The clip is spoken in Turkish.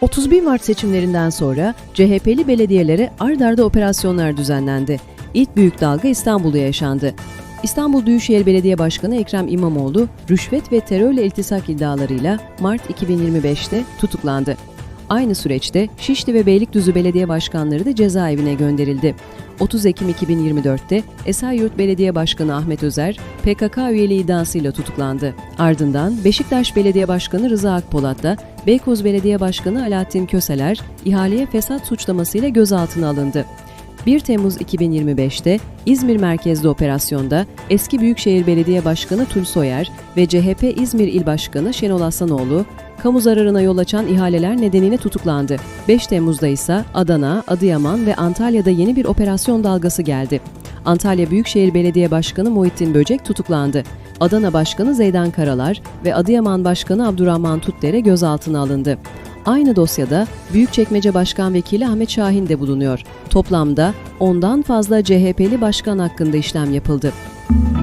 31 Mart seçimlerinden sonra CHP'li belediyelere ard arda operasyonlar düzenlendi. İlk büyük dalga İstanbul'da yaşandı. İstanbul Büyükşehir Belediye Başkanı Ekrem İmamoğlu, rüşvet ve terörle iltisak iddialarıyla Mart 2025'te tutuklandı. Aynı süreçte Şişli ve Beylikdüzü Belediye Başkanları da cezaevine gönderildi. 30 Ekim 2024'te Esenyurt Belediye Başkanı Ahmet Özer, PKK üyeliği iddiasıyla tutuklandı. Ardından Beşiktaş Belediye Başkanı Rıza Akpolat da Beykoz Belediye Başkanı Alaaddin Köseler, ihaleye fesat suçlamasıyla gözaltına alındı. 1 Temmuz 2025'te İzmir merkezli operasyonda eski Büyükşehir Belediye Başkanı Tul Soyer ve CHP İzmir İl Başkanı Şenol Aslanoğlu, kamu zararına yol açan ihaleler nedeniyle tutuklandı. 5 Temmuz'da ise Adana, Adıyaman ve Antalya'da yeni bir operasyon dalgası geldi. Antalya Büyükşehir Belediye Başkanı Muhittin Böcek tutuklandı. Adana Başkanı Zeydan Karalar ve Adıyaman Başkanı Abdurrahman Tutdere gözaltına alındı. Aynı dosyada Büyükçekmece Başkan Vekili Ahmet Şahin de bulunuyor. Toplamda ondan fazla CHP'li başkan hakkında işlem yapıldı.